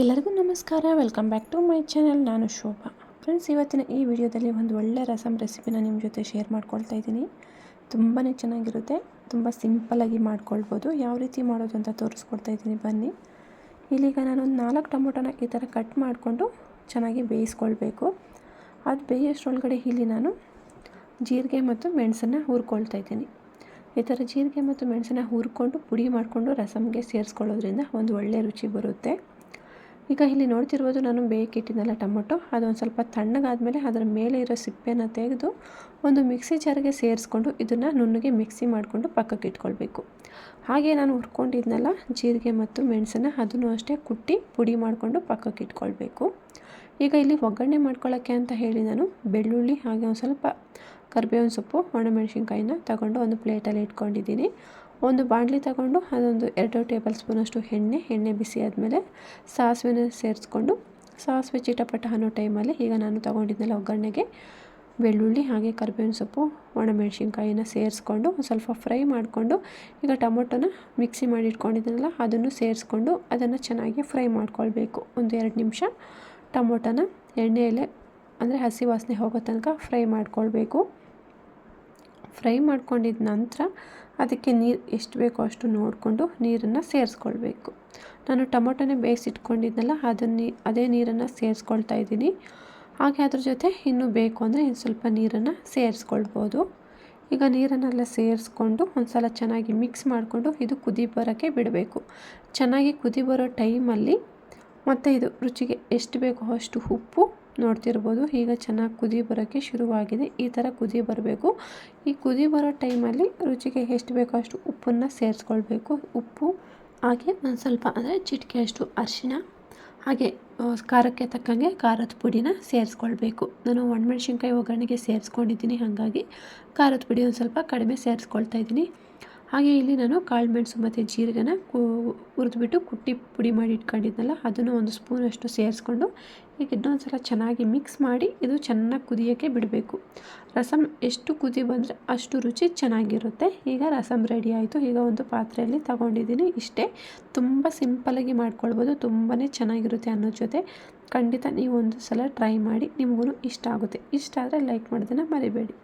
ಎಲ್ಲರಿಗೂ ನಮಸ್ಕಾರ. Welcome back to my channel ನಾನು ಶೋಭಾ. ಫ್ರೆಂಡ್ಸ್ ಇವತ್ತಿನ ಈ ವಿಡಿಯೋದಲ್ಲಿ ಒಂದು ಒಳ್ಳೆ ರಸಮ್ ರೆಸಿಪಿನ ನಿಮ್ಮ ಜೊತೆ ಶೇರ್ ಮಾಡ್ಕೊಳ್ತಾ ಇದ್ದೀನಿ. ತುಂಬಾ ಚೆನ್ನಾಗಿರುತ್ತೆ. ತುಂಬ ಸಿಂಪಲಾಗಿ ಮಾಡ್ಕೊಳ್ಬೋದು. ಯಾವ ರೀತಿ ಮಾಡೋದು ಅಂತ ತೋರಿಸ್ಕೊಡ್ತಾ ಇದ್ದೀನಿ. ಬನ್ನಿ. ಇಲ್ಲಿಗ ನಾನು ನಾಲ್ಕು ಟೊಮೊಟೊನ ಈ ಥರ ಕಟ್ ಮಾಡಿಕೊಂಡು ಚೆನ್ನಾಗಿ ಬೇಯಿಸ್ಕೊಳ್ಬೇಕು. ಅದು ಬೇಯೋಷ್ಟರೊಳಗಡೆ ಇಲ್ಲಿ ನಾನು ಜೀರಿಗೆ ಮತ್ತು ಮೆಣಸನ್ನು ಹುರ್ಕೊಳ್ತಾ ಇದ್ದೀನಿ. ಈ ಥರ ಜೀರಿಗೆ ಮತ್ತು ಮೆಣಸನ್ನ ಹುರ್ಕೊಂಡು ಪುಡಿ ಮಾಡಿಕೊಂಡು ರಸಮ್ಗೆ ಸೇರಿಸ್ಕೊಳ್ಳೋದ್ರಿಂದ ಒಂದು ಒಳ್ಳೆ ರುಚಿ ಬರುತ್ತೆ. ಈಗ ಇಲ್ಲಿ ನೋಡ್ತಿರ್ಬೋದು ನಾನು ಬೇಕಿಟ್ಟಿದ್ದೆಲ್ಲ ಟೊಮೊಟೊ ಅದೊಂದು ಸ್ವಲ್ಪ ತಣ್ಣಗಾದಮೇಲೆ ಅದರ ಮೇಲೆ ಇರೋ ಸಿಪ್ಪೆನ ತೆಗೆದು ಒಂದು ಮಿಕ್ಸಿ ಜಾರಿಗೆ ಸೇರಿಸ್ಕೊಂಡು ಇದನ್ನು ನುಣ್ಣಗೆ ಮಿಕ್ಸಿ ಮಾಡಿಕೊಂಡು ಪಕ್ಕಕ್ಕೆ ಇಟ್ಕೊಳ್ಬೇಕು. ಹಾಗೆ ನಾನು ಹುರ್ಕೊಂಡಿದ್ನೆಲ್ಲ, ಜೀರಿಗೆ ಮತ್ತು ಮೆಣಸನ್ನು ಅದನ್ನು ಅಷ್ಟೇ ಕುಟ್ಟಿ ಪುಡಿ ಮಾಡಿಕೊಂಡು ಪಕ್ಕಕ್ಕೆ ಇಟ್ಕೊಳ್ಬೇಕು. ಈಗ ಇಲ್ಲಿ ಒಗ್ಗರಣೆ ಮಾಡ್ಕೊಳ್ಳೋಕ್ಕೆ ಅಂತ ಹೇಳಿ ನಾನು ಬೆಳ್ಳುಳ್ಳಿ ಹಾಗೆ ಒಂದು ಸ್ವಲ್ಪ ಕರಿಬೇವಿನ ಸೊಪ್ಪು ಒಣಮೆಣಸಿನ್ಕಾಯಿನ ತಗೊಂಡು ಒಂದು ಪ್ಲೇಟಲ್ಲಿ ಇಟ್ಕೊಂಡಿದ್ದೀನಿ. ಒಂದು ಬಾಣಲಿ ತಗೊಂಡು ಅದೊಂದು ಎರಡು ಟೇಬಲ್ ಸ್ಪೂನಷ್ಟು ಎಣ್ಣೆ ಎಣ್ಣೆ ಬಿಸಿ ಆದಮೇಲೆ ಸಾಸಿವೆನ ಸೇರಿಸ್ಕೊಂಡು ಸಾಸಿವೆ ಚಿಟಪಟ ಅನ್ನೋ ಟೈಮಲ್ಲಿ ಈಗ ನಾನು ತೊಗೊಂಡಿದ್ದೆಲ್ಲ ಒಗ್ಗರಣೆಗೆ, ಬೆಳ್ಳುಳ್ಳಿ ಹಾಗೆ ಕರಿಬೇವಿನ ಸೊಪ್ಪು, ಒಣಮೆಣಸಿನ್ಕಾಯಿನ ಸೇರಿಸ್ಕೊಂಡು ಸ್ವಲ್ಪ ಫ್ರೈ ಮಾಡಿಕೊಂಡು ಈಗ ಟೊಮೊಟೊನ ಮಿಕ್ಸಿ ಮಾಡಿ ಇಟ್ಕೊಂಡಿದ್ದೀನಲ್ಲ ಅದನ್ನು ಸೇರಿಸ್ಕೊಂಡು ಅದನ್ನು ಚೆನ್ನಾಗಿ ಫ್ರೈ ಮಾಡ್ಕೊಳ್ಬೇಕು. ಒಂದು ಎರಡು ನಿಮಿಷ ಟೊಮೊಟೊನ ಎಣ್ಣೆಯಲ್ಲೇ, ಅಂದರೆ ಹಸಿ ವಾಸನೆ ಹೋಗೋ ತನಕ ಫ್ರೈ ಮಾಡ್ಕೊಳ್ಬೇಕು. ಫ್ರೈ ಮಾಡ್ಕೊಂಡಿದ್ದ ನಂತರ ಅದಕ್ಕೆ ನೀರು ಎಷ್ಟು ಬೇಕೋ ಅಷ್ಟು ನೋಡಿಕೊಂಡು ನೀರನ್ನು ಸೇರಿಸ್ಕೊಳ್ಬೇಕು. ನಾನು ಟೊಮೊಟೊನೇ ಬೇಯಿಸಿಟ್ಕೊಂಡಿದ್ನಲ್ಲ ಅದನ್ನು ಅದೇ ನೀರನ್ನು ಸೇರಿಸ್ಕೊಳ್ತಾ ಇದ್ದೀನಿ. ಹಾಗೆ ಅದ್ರ ಜೊತೆ ಇನ್ನೂ ಬೇಕು ಅಂದರೆ ಇನ್ನು ಸ್ವಲ್ಪ ನೀರನ್ನು ಸೇರಿಸ್ಕೊಳ್ಬೋದು. ಈಗ ನೀರನ್ನೆಲ್ಲ ಸೇರಿಸ್ಕೊಂಡು ಒಂದು ಸಲ ಚೆನ್ನಾಗಿ ಮಿಕ್ಸ್ ಮಾಡಿಕೊಂಡು ಇದು ಕುದಿ ಬರೋಕ್ಕೆ ಬಿಡಬೇಕು. ಚೆನ್ನಾಗಿ ಕುದಿ ಬರೋ ಟೈಮಲ್ಲಿ ಮತ್ತು ಇದು ರುಚಿಗೆ ಎಷ್ಟು ಬೇಕೋ ಅಷ್ಟು ಉಪ್ಪು ನೋಡ್ತಿರ್ಬೋದು. ಈಗ ಚೆನ್ನಾಗಿ ಕುದಿ ಬರೋಕ್ಕೆ ಶುರುವಾಗಿದೆ. ಈ ಥರ ಕುದಿ ಬರಬೇಕು. ಈ ಕುದಿ ಬರೋ ಟೈಮಲ್ಲಿ ರುಚಿಗೆ ಎಷ್ಟು ಬೇಕೋ ಅಷ್ಟು ಉಪ್ಪನ್ನು ಸೇರಿಸ್ಕೊಳ್ಬೇಕು. ಉಪ್ಪು, ಹಾಗೆ ಒಂದು ಸ್ವಲ್ಪ ಅಂದರೆ ಚಿಟಿಕೆಯಷ್ಟು ಅರಿಶಿನ ಹಾಗೆ ಖಾರಕ್ಕೆ ತಕ್ಕಂಗೆ ಖಾರದ ಪುಡಿನ ಸೇರಿಸ್ಕೊಳ್ಬೇಕು. ನಾನು ಒಣಮೆಣ್ಸಿನ್ಕಾಯಿ ಒಗ್ಗರಣೆಗೆ ಸೇರಿಸ್ಕೊಂಡಿದ್ದೀನಿ, ಹಾಗಾಗಿ ಖಾರದ ಪುಡಿ ಒಂದು ಸ್ವಲ್ಪ ಕಡಿಮೆ ಸೇರಿಸ್ಕೊಳ್ತಾ ಇದ್ದೀನಿ. ಹಾಗೆ ಇಲ್ಲಿ ನಾನು ಕಾಳುಮೆಣಸು ಮತ್ತು ಜೀರಿಗೆನ ಹುರಿದ್ಬಿಟ್ಟು ಕುಟ್ಟಿ ಪುಡಿ ಮಾಡಿ ಇಟ್ಕೊಂಡಿದ್ನಲ್ಲ, ಅದನ್ನು ಒಂದು ಸ್ಪೂನಷ್ಟು ಸೇರಿಸ್ಕೊಂಡು ಈಗ ಇನ್ನೊಂದು ಸಲ ಚೆನ್ನಾಗಿ ಮಿಕ್ಸ್ ಮಾಡಿ ಇದು ಚೆನ್ನಾಗಿ ಕುದಿಯೋಕ್ಕೆ ಬಿಡಬೇಕು. ರಸಮ್ ಎಷ್ಟು ಕುದಿ ಬಂದರೆ ಅಷ್ಟು ರುಚಿ ಚೆನ್ನಾಗಿರುತ್ತೆ. ಈಗ ರಸಮ್ ರೆಡಿ ಆಯಿತು. ಈಗ ಒಂದು ಪಾತ್ರೆಯಲ್ಲಿ ತಗೊಂಡಿದ್ದೀನಿ ಇಷ್ಟೇ. ತುಂಬ ಸಿಂಪಲಾಗಿ ಮಾಡ್ಕೊಳ್ಬೋದು. ತುಂಬಾ ಚೆನ್ನಾಗಿರುತ್ತೆ ಅನ್ನೋ ಜೊತೆ ಖಂಡಿತ ನೀವು ಒಂದು ಸಲ ಟ್ರೈ ಮಾಡಿ ನಿಮಗೂ ಇಷ್ಟ ಆಗುತ್ತೆ. ಇಷ್ಟ ಆದರೆ ಲೈಕ್ ಮಾಡೋದನ್ನು ಮರಿಬೇಡಿ.